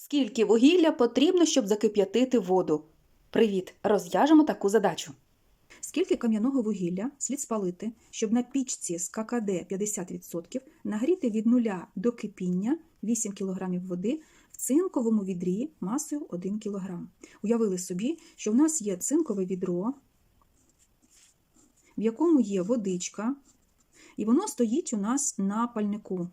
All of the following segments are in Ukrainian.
Скільки вугілля потрібно, щоб закип'ятити воду? Привіт! Розв'яжемо таку задачу. Скільки кам'яного вугілля слід спалити, щоб на пічці з ККД 50% нагріти від нуля до кипіння 8 кг води в цинковому відрі масою 1 кг. Уявили собі, що в нас є цинкове відро, в якому є водичка, і воно стоїть у нас на пальнику.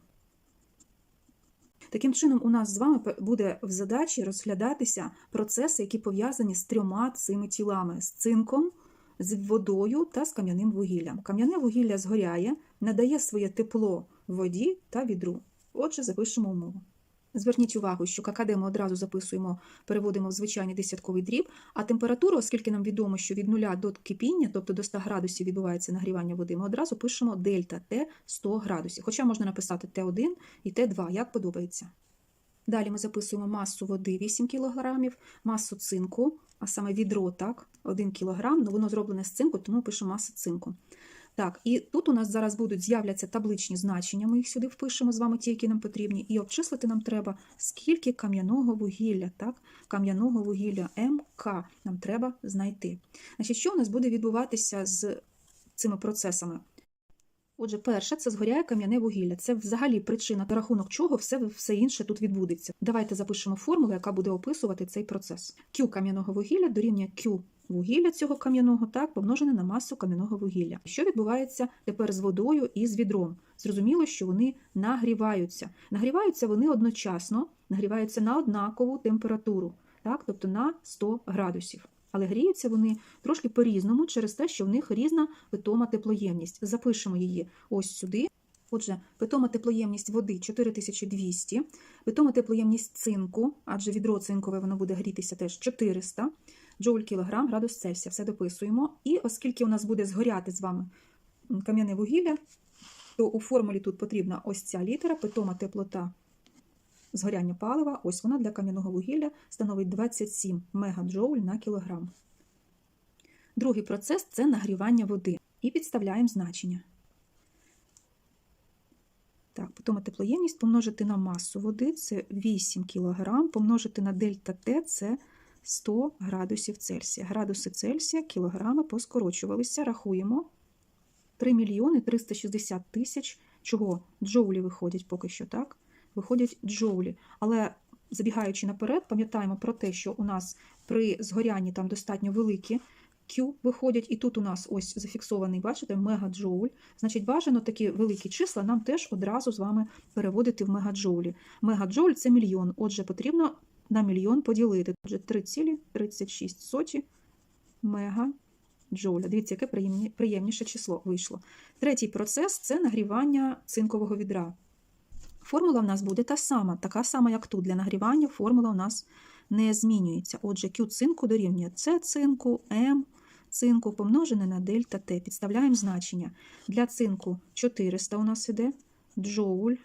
Таким чином, у нас з вами буде в задачі розглядатися процеси, які пов'язані з трьома цими тілами: з цинком, з водою та з кам'яним вугіллям. Кам'яне вугілля згоряє, надає своє тепло воді та відру. Отже, запишемо умову. Зверніть увагу, що ККД ми одразу записуємо, переводимо в звичайний десятковий дріб, а температуру, оскільки нам відомо, що від нуля до кипіння, тобто до 100 градусів відбувається нагрівання води, ми одразу пишемо дельта Т 100 градусів. Хоча можна написати Т1 і Т2, як подобається. Далі ми записуємо масу води 8 кг, масу цинку, а саме відро, так, 1 кг, ну воно зроблене з цинку, тому пишемо масу цинку. Так, і тут у нас зараз будуть з'являться табличні значення, ми їх сюди впишемо з вами ті, які нам потрібні, і обчислити нам треба, скільки кам'яного вугілля, так, кам'яного вугілля МК нам треба знайти. Значить, що у нас буде відбуватися з цими процесами? Отже, перше, це згоряє кам'яне вугілля. Це взагалі причина, за рахунок чого все, все інше тут відбудеться. Давайте запишемо формулу, яка буде описувати цей процес. Q кам'яного вугілля дорівнює Q вугілля цього кам'яного, так, помножене на масу кам'яного вугілля. Що відбувається тепер з водою і з відром? Зрозуміло, що вони нагріваються. Нагріваються вони одночасно, нагріваються на однакову температуру, так, тобто на 100 градусів. Але гріються вони трошки по-різному через те, що в них різна питома теплоємність. Запишемо її ось сюди. Отже, питома теплоємність води 4200, питома теплоємність цинку, адже відро цинкове воно буде грітися теж 400 джоуль кілограм градус Цельсія. Все дописуємо. І оскільки у нас буде згоряти з вами кам'яне вугілля, то у формулі тут потрібна ось ця літера, питома теплота згоряння палива, ось вона для кам'яного вугілля становить 27 мегаджоуль на кілограм. Другий процес це нагрівання води. І підставляємо значення. Так, потім теплоємність помножити на масу води це 8 кг, помножити на дельта Т це 100 градусів Цельсія. Градуси Цельсія, кілограми поскорочувалися. Рахуємо 3 мільйони 360 тисяч. Чого? Джоулі виходять поки що, так? Виходять джоулі. Але забігаючи наперед, пам'ятаємо про те, що у нас при згорянні там достатньо великі Q виходять, і тут у нас ось зафіксований, бачите, мегаджоуль. Значить, бажано такі великі числа нам теж одразу з вами переводити в мегаджоулі. Мегаджоуль це мільйон, отже, потрібно на мільйон поділити. Отже, 3,36 мегаджоуля. Дивіться, яке приємніше число вийшло. Третій процес це нагрівання цинкового відра. Формула в нас буде та сама, така сама, як тут. Для нагрівання формула у нас не змінюється. Отже, Q цинку дорівнює С цинку, М цинку помножене на дельта Т. Підставляємо значення. Для цинку 400 у нас іде джоуль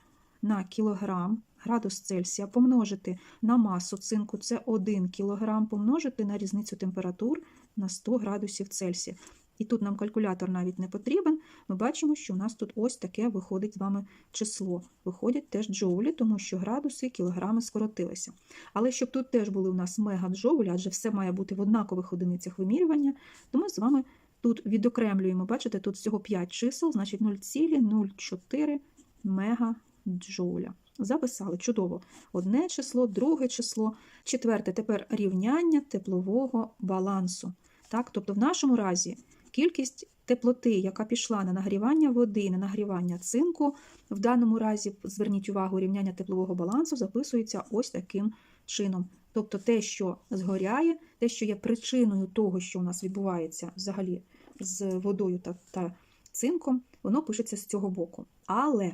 на кілограм градус Цельсія помножити на масу цинку це 1 кілограм, помножити на різницю температур на 100 градусів Цельсія. І тут нам калькулятор навіть не потрібен. Ми бачимо, що у нас тут ось таке виходить з вами число. Виходять теж джоулі, тому що градуси, кілограми скоротилися. Але щоб тут теж були у нас мегаджоулі, адже все має бути в однакових одиницях вимірювання, то ми з вами тут відокремлюємо, бачите, тут всього 5 чисел, значить 0,04 мегаджоуля. Записали чудово. Одне число, друге число, четверте тепер рівняння теплового балансу. Так? Тобто в нашому разі кількість теплоти, яка пішла на нагрівання води, на нагрівання цинку, в даному разі, зверніть увагу, рівняння теплового балансу записується ось таким чином. Тобто те, що згоряє, те, що є причиною того, що у нас відбувається взагалі з водою та, та цинком, воно пишеться з цього боку. Але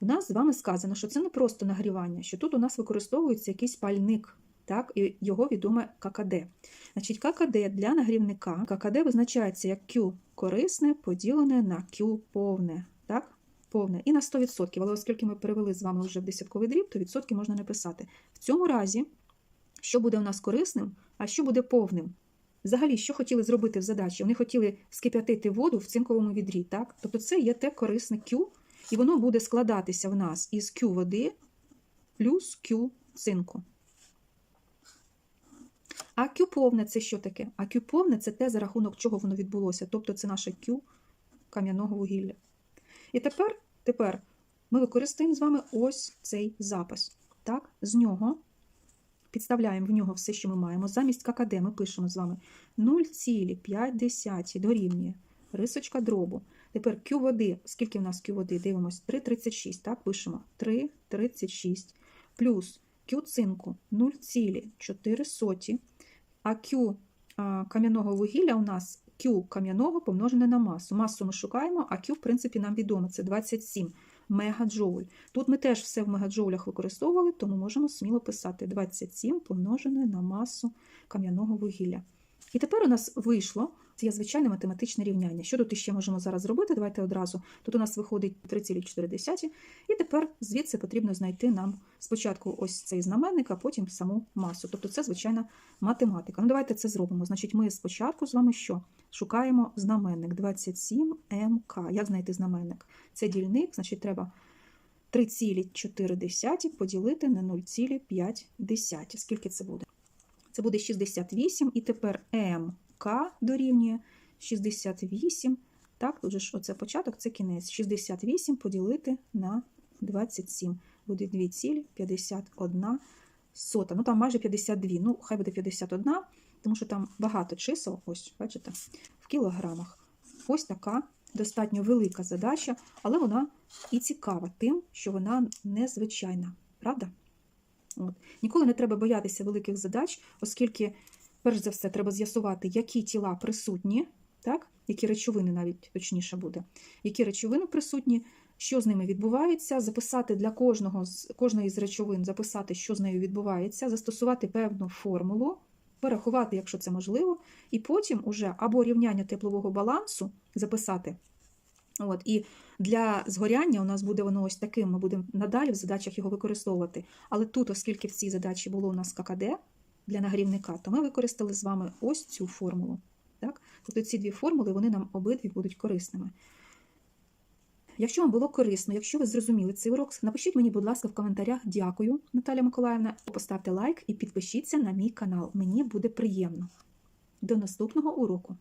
в нас з вами сказано, що це не просто нагрівання, що тут у нас використовується якийсь пальник, так, і його відоме ККД. Значить, ККД для нагрівника ККД визначається як Q корисне поділене на Q повне. Так? Повне. І на 100%. Але оскільки ми перевели з вами вже в десятковий дріб, то відсотки можна не писати. В цьому разі, що буде у нас корисним, а що буде повним? Взагалі, що хотіли зробити в задачі? Вони хотіли скип'ятити воду в цинковому відрі. Так? Тобто це є те корисне Q, і воно буде складатися в нас із Q води плюс Q цинку. А Q повне це що таке? А Q повне це те, за рахунок чого воно відбулося. Тобто це наше Q кам'яного вугілля. І тепер, тепер ми використаємо з вами ось цей запис. Так, з нього підставляємо в нього все, що ми маємо. Замість ККД ми пишемо з вами 0,5 дорівнює рисочка дробу. Тепер Q води, скільки в нас Q води? Дивимось, 3,36, так, пишемо. 3,36 плюс Q цинку. 0,4, а Q кам'яного вугілля у нас Q кам'яного помножене на масу. Масу ми шукаємо, а Q, в принципі, нам відомо, це 27 мегаджоуль. Тут ми теж все в мегаджоулях використовували, тому можемо сміло писати 27 помножене на масу кам'яного вугілля. І тепер у нас вийшло, це є звичайне математичне рівняння. Що тут ще можемо зараз зробити? Давайте одразу. Тут у нас виходить 3,4. І тепер звідси потрібно знайти нам спочатку ось цей знаменник, а потім саму масу. Тобто це звичайна математика. Ну, давайте це зробимо. Значить, ми спочатку з вами що? Шукаємо знаменник 27 МК. Як знайти знаменник? Це дільник, значить, треба 3,4 поділити на 0,5. Скільки це буде? Це буде 68, і тепер МК дорівнює 68. Так, тут же ж оце початок, це кінець. 68 поділити на 27. Буде 2,51 сота. Ну, там майже 52. Ну, хай буде 51, тому що там багато чисел, ось, бачите, в кілограмах. Ось така достатньо велика задача, але вона і цікава тим, що вона незвичайна. Правда? От. Ніколи не треба боятися великих задач, оскільки, перш за все, треба з'ясувати, які тіла присутні, так? які речовини навіть точніше буде, які речовини присутні, що з ними відбувається, записати для кожного з кожної з речовин, записати, що з нею відбувається, застосувати певну формулу, порахувати, якщо це можливо, і потім уже або рівняння теплового балансу записати. От, і для згоряння у нас буде воно ось таким, ми будемо надалі в задачах його використовувати. Але тут, оскільки в цій задачі було у нас ККД для нагрівника, то ми використали з вами ось цю формулу. Так? Тобто ці дві формули вони нам обидві будуть корисними. Якщо вам було корисно, якщо ви зрозуміли цей урок, напишіть мені, будь ласка, в коментарях дякую, Наталя Миколаївна. Поставте лайк і підпишіться на мій канал. Мені буде приємно. До наступного уроку!